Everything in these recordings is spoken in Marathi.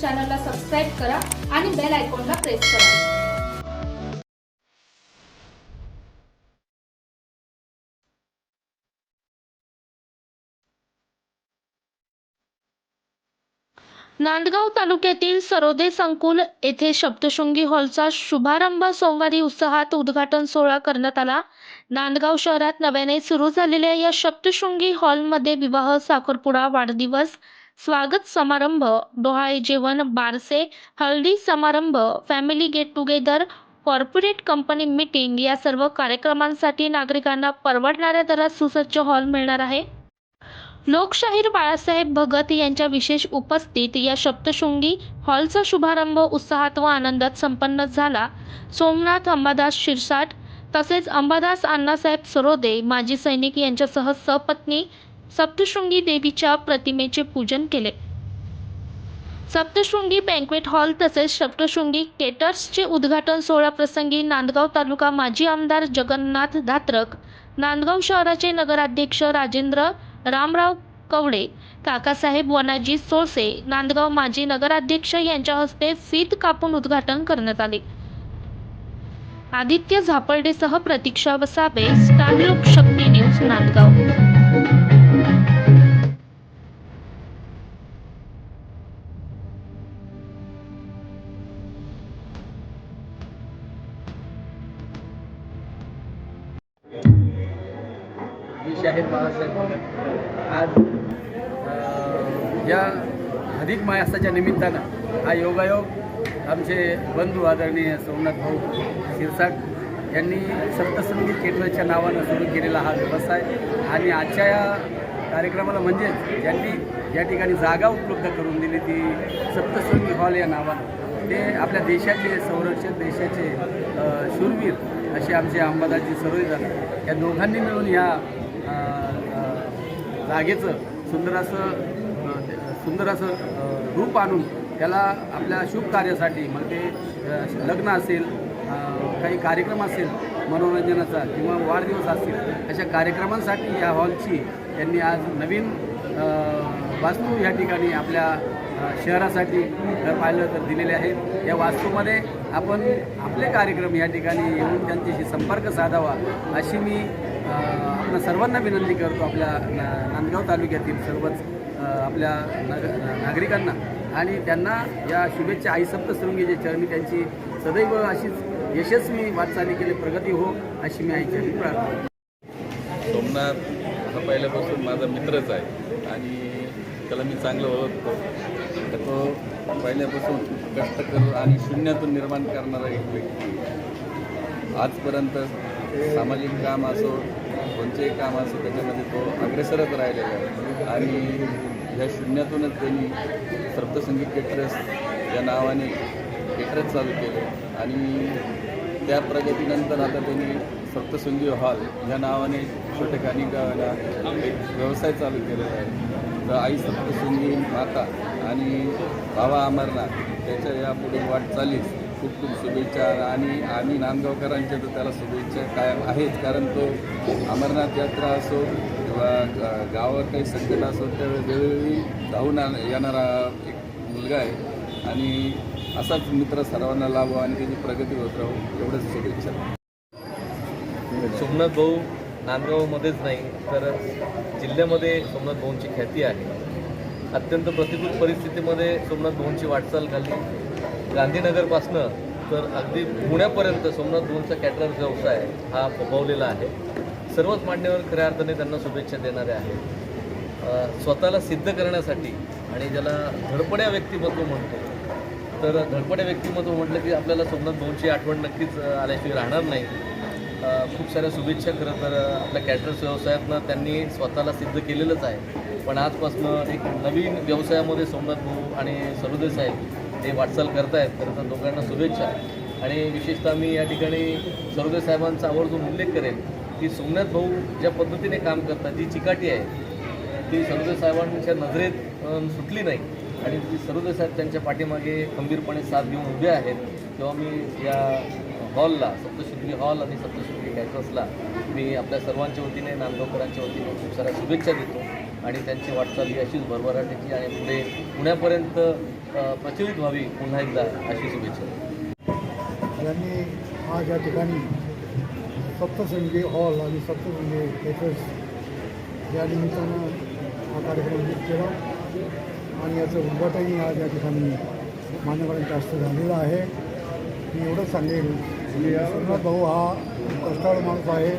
चॅनलला सबस्क्राईब करा आणि बेल आयकॉनला प्रेस करा. नांदगाव तालुक्यातील सरोदे संकुल येथे सप्तशृंगी हॉलचा शुभारंभ सोमवारी उत्साहात उद्घाटन सोहळा करण्यात आला. नांदगाव शहरात नव्याने सुरू झालेल्या या सप्तशृंगी हॉलमध्ये विवाह साखरपुडा वाढदिवस स्वागत समारंभ डोहाळे जेवण बारसे हळदी समारंभ family get together corporate company meeting या सर्व कार्यक्रमांसाठी नागरिकांना परवडणाऱ्या दरात सुसज्ज हॉल मिळणार आहे. लोकशाहीर बाळासाहेब भगत यांच्या विशेष उपस्थित या सप्तशृंगी हॉलचा शुभारंभ उत्साहात व आनंदात संपन्न झाला. सोमनाथ अंबादास शिरसाट तसेच अंबादास अण्णासाहेब सरोदे माजी सैनिक यांच्यासह सपत्नी सप्तशृंगी देवीच्या प्रतिमेचे पूजन केले. सप्तशृंगी बँक्वेट हॉल तसेच सप्तशृंगी केटर्सचे उद्घाटन सोहळ्याप्रसंगी नांदगाव तालुका माजी आमदार जगन्नाथ धात्रक नांदगाव शहराचे नगराध्यक्ष राजेंद्र रामराव कवडे काकासाहेब वनाजी सोळसे नांदगाव माजी नगराध्यक्ष यांच्या हस्ते फीत कापून उद्घाटन करण्यात आले. आदित्य झापर्डेसह प्रतीक्षा वसावे स्टार लोकशक्ती न्यूज नांदगाव. आहेत बाळासाहेब आज या अधिक मायासाच्या निमित्तानं हा योगायोग आमचे बंधू आदरणीय सोमनाथ भाऊ शिरसाट यांनी सप्तसंगीत केटरच्या नावानं सुरू केलेला हा व्यवसाय आणि आजच्या या कार्यक्रमाला म्हणजेच ज्यांनी या ठिकाणी जागा उपलब्ध करून दिली ती सप्तशृंगी हॉल या नावानं ते आपल्या देशाचे संरक्षक देशाचे शूरवीर असे आमचे अंबादासजी सरोईदार या दोघांनी मिळून या जागेचं सुंदर असं सुंदर असं रूप आणून त्याला आपल्या शुभ कार्यासाठी मग ते लग्न असेल काही कार्यक्रम असेल मनोरंजनाचा किंवा वाढदिवस असतील अशा कार्यक्रमांसाठी या हॉलची त्यांनी आज नवीन वास्तू या ठिकाणी आपल्या शहरासाठी जर पाहिलं तर दिलेले आहेत. या वास्तूमध्ये आपण आपले कार्यक्रम या ठिकाणी येऊन त्यांच्याशी संपर्क साधावा अशी मी आपल्या सर्वांना विनंती करतो आपल्या ना नांदगाव तालुक्यातील सर्वच आपल्या नाग नागरिकांना आणि त्यांना या शुभेच्छा आई सप्तशृंगीचे चरणी त्यांची सदैव अशीच यशस्वी वाटचाली केली प्रगती हो अशी मी आईची प्रार्थना सोमनाथ हा पहिल्यापासून माझा मित्रच आहे आणि त्याला मी चांगलं ओळखतो. तो पहिल्यापासून कष्टकर आणि शून्यातून निर्माण करणारा एक व्यक्ती. आजपर्यंत सामाजिक काम असो कोणतेही काम असं त्याच्यामध्ये तो अग्रेसरच राहिलेला आहे. आणि ह्या शून्यातूनच त्यांनी सप्तसंगीत केटरस या नावाने केटरस चालू केले. आणि त्या प्रगतीनंतर आता त्यांनी सप्तसंगी हॉल या नावाने छोटे गावाला एक व्यवसाय चालू केलेला आहे. तर आई सप्तसंगी माता आणि बाबा अमरनाथ त्याच्या या पुढे वाटचालीस खूप खूप शुभेच्छा आणि आम्ही नांदगावकरांच्या तर त्याला शुभेच्छा कायम आहेच कारण तो अमरनाथ यात्रा असो किंवा गावावर काही संकट असो त्या वेळोवेळी धावून आण- येणारा एक मुलगा आहे. आणि असाच मित्र सर्वांना लाभो आणि त्याची प्रगती होत राहू एवढंच शुभेच्छा. सोमनाथ भाऊ नांदगावमध्येच नाही तर जिल्ह्यामध्ये सोमनाथ भाऊंची ख्याती आहे. अत्यंत प्रतिकूल परिस्थितीमध्ये सोमनाथ भाऊंची वाटचाल झाली गांधीनगरपासनं तर अगदी पुण्यापर्यंत सोमनाथ दोनचा कॅटरर्स व्यवसाय हा फोफावलेला आहे. सर्वच मान्यवर खऱ्या अर्थाने त्यांना शुभेच्छा देणारे आहेत. स्वतःला सिद्ध करण्यासाठी आणि ज्याला धडपड्या व्यक्तिमत्व म्हणतो तर धडपड्या व्यक्तिमत्व म्हटलं की आपल्याला सोमनाथ भाऊंची आठवण नक्कीच आल्याशिवाय राहणार नाही. खूप साऱ्या शुभेच्छा खरं तर आपल्या कॅटरर्स व्यवसायातनं त्यांनी स्वतःला सिद्ध केलेलंच आहे. पण आजपासनं एक नवीन व्यवसायामध्ये सोमनाथ भाऊ आणि सरोदे साहेब हे वाटचाल करतायत खरं तर दोघांना शुभेच्छा. आणि विशेषतः मी या ठिकाणी सरोदे साहेबांचा आवर्जून उल्लेख करेन की सोमनाथ भाऊ ज्या पद्धतीने काम करतात जी चिकाटी आहे ती सरोदे साहेबांच्या नजरेत सुटली नाही. आणि ती सरोदे साहेब त्यांच्या पाठीमागे खंबीरपणे साथ घेऊन उभे आहेत. तेव्हा मी या हॉलला सप्तशृंगी हॉल आणि सप्तशृंगी कॅटरसला मी आपल्या सर्वांच्या वतीने नांदगावकरांच्या वतीने खूप साऱ्या शुभेच्छा देतो. आणि त्यांची वाटचाल ही अशीच भरभराटीची आणि पुढे पुण्यापर्यंत प्रचलित व्हावी पुन्हा एकदा अशी शुभेच्छा. यांनी आज या ठिकाणी सप्तसंगी हॉल आणि सप्तसंगी थिएटर्स या निमित्तानं हा कार्यक्रम आयोजित केला. आणि याचं उद्घाटनही आज या ठिकाणी मान्यवरांच्या हस्ते झालेलं आहे. मी एवढंच सांगेल की भाऊ हा कष्टाळ माणूस आहे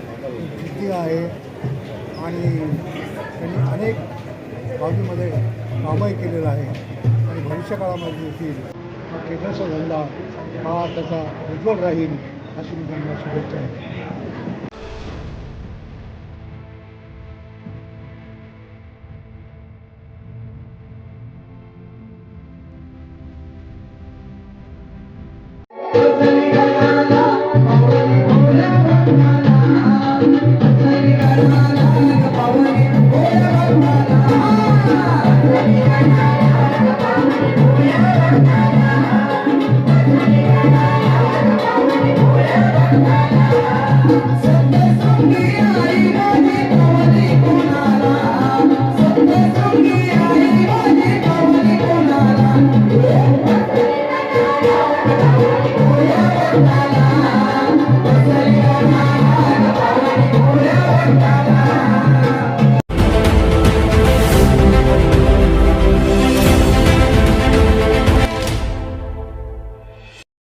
किती आहे. आणि त्यांनी अनेक बाजूमध्ये कामही केलेलं आहे आणि भविष्यकाळामध्ये देखील हा केंद्राचा धंदा हा त्याचा उज्ज्वल राहील अशी मी त्यांना शुभेच्छा आहे